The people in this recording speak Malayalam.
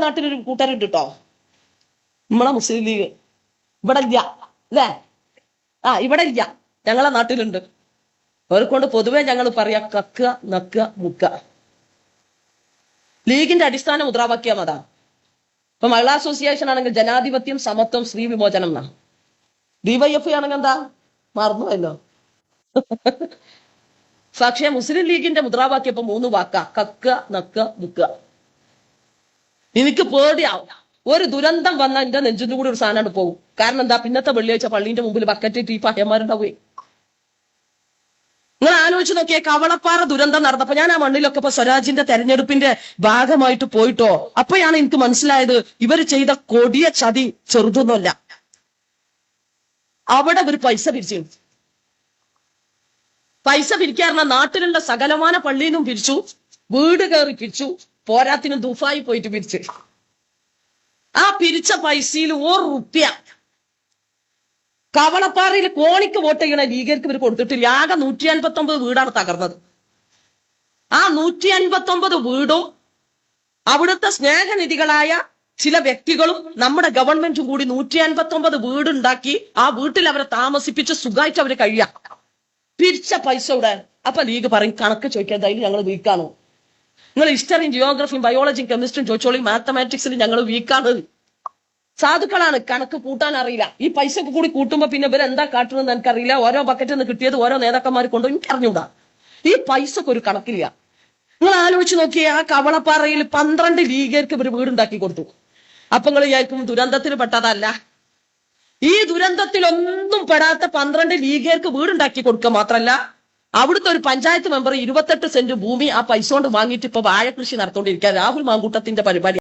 നാട്ടിലൊരു കൂട്ടരുണ്ട് കേട്ടോ നമ്മളെ മുസ്ലിം ലീഗ്. ഇവിടെ ഇല്ല. അല്ലേ? ആ ഇവിടെ ഇല്ല. ഞങ്ങളെ നാട്ടിലുണ്ട്. അവർക്കൊണ്ട് പൊതുവെ ഞങ്ങൾ പറയാ കക്കുക നക്കുക മുക്ക ലീഗിന്റെ അടിസ്ഥാന മുദ്രാവാക്യം അതാ. ഇപ്പൊ മഹിളാ അസോസിയേഷൻ ആണെങ്കിൽ ജനാധിപത്യം സമത്വം സ്ത്രീ വിമോചനം എന്നാ. ഡിവൈഎഫ് ആണെങ്കിൽ എന്താ? മറന്നുവല്ലോ പക്ഷേ മുസ്ലിം ലീഗിന്റെ മുദ്രാവാക്യം ഇപ്പൊ മൂന്ന് വാക്ക. കക്ക നക്ക മുക്ക എനിക്ക് പേടിയാവും. ഒരു ദുരന്തം വന്ന എന്റെ നെഞ്ചിന്റെ കൂടി ഒരു സാധനമാണ് പോകും കാരണം എന്താ? പിന്നത്തെ വെള്ളിയാഴ്ച പള്ളീന്റെ മുമ്പിൽ ബക്കറ്റ് ഈ പയ്യന്മാരുണ്ടാവേ നിങ്ങൾ ആലോചിച്ച് നോക്കിയേ കവളപ്പാറ ദുരന്തം നടന്നപ്പോ ഞാൻ ആ മണ്ണിലൊക്കെ ഇപ്പൊ സ്വരാജിന്റെ തെരഞ്ഞെടുപ്പിന്റെ ഭാഗമായിട്ട് പോയിട്ടോ? അപ്പോഴാണ് എനിക്ക് മനസ്സിലായത് ഇവർ ചെയ്ത കൊടിയ ചതി ചെറുതൊന്നുമല്ല. അവിടെ ഒരു പൈസ പിരിച്ചു. പൈസ പിരിക്കാറുള്ള നാട്ടിലുള്ള സകലമാന പള്ളിയിൽ നിന്നും പിരിച്ചു. വീട് കയറി പിരിച്ചു. പോരാത്തിന് ദുഫായി പോയിട്ട് പിരിച്ചു. ആ പിരിച്ച പൈസയിൽ ഒരു റുപ്യ. കവളപ്പാറയിൽ കോണിക്ക് വോട്ട് ചെയ്യണ ലീഗർക്ക് ഇവർ കൊടുത്തിട്ടില്ല. ആകെ നൂറ്റി അൻപത്തി ഒമ്പത് വീടാണ് തകർന്നത്. ആ നൂറ്റി അൻപത്തി ഒമ്പത് വീടും അവിടുത്തെ സ്നേഹനിധികളായ ചില വ്യക്തികളും നമ്മുടെ ഗവൺമെന്റും കൂടി നൂറ്റി അൻപത്തി ഒമ്പത് വീടുണ്ടാക്കി ആ വീട്ടിൽ അവരെ താമസിപ്പിച്ച് സുഖമായിട്ട് അവർ കഴിയാം. പിരിച്ച പൈസ ഇവിടെ അപ്പൊ ലീഗ് പറയും കണക്ക് ചോദിക്കാൻ അതിൽ ഞങ്ങൾ വീക്കാണോ? നിങ്ങൾ ഹിസ്റ്ററിയും ജിയോഗ്രഫിയും ബയോളജിയും കെമിസ്ട്രിയും ചോദിച്ചോളി മാത്തമാറ്റിക്സിലും ഞങ്ങൾ വീക്കാണ് സാധുക്കളാണ്. കണക്ക് കൂട്ടാൻ അറിയില്ല. ഈ പൈസ കൂടി കൂട്ടുമ്പോ പിന്നെ ഇവർ എന്താ കാട്ടുന്നത് എനിക്കറിയില്ല. ഓരോ ബക്കറ്റിൽ നിന്ന് കിട്ടിയത് ഓരോ നേതാക്കന്മാർ കൊണ്ടു എനിക്ക് അറിഞ്ഞൂടാ ഈ പൈസക്ക് ഒരു കണക്കില്ല. നിങ്ങൾ ആലോചിച്ച് നോക്കിയേ ആ കവളപ്പാറയിൽ പന്ത്രണ്ട് ലീഗർക്ക് ഇവർ വീടുണ്ടാക്കി കൊടുത്തു. അപ്പൊ നിങ്ങൾ വിചാരിക്കും ദുരന്തത്തിൽ പെട്ടതല്ല. ഈ ദുരന്തത്തിൽ ഒന്നും പെടാത്ത പന്ത്രണ്ട് ലീഗർക്ക് വീടുണ്ടാക്കി കൊടുക്കുക മാത്രല്ല അവിടുത്തെ ഒരു പഞ്ചായത്ത് മെമ്പർ ഇരുപത്തെട്ട് സെന്റ് ഭൂമി ആ പൈസ കൊണ്ട് വാങ്ങിയിട്ട് ഇപ്പൊ വാഴ കൃഷി നടത്തുകൊണ്ടിരിക്കുക രാഹുൽ മാങ്കൂട്ടത്തിന്റെ പരിപാടി.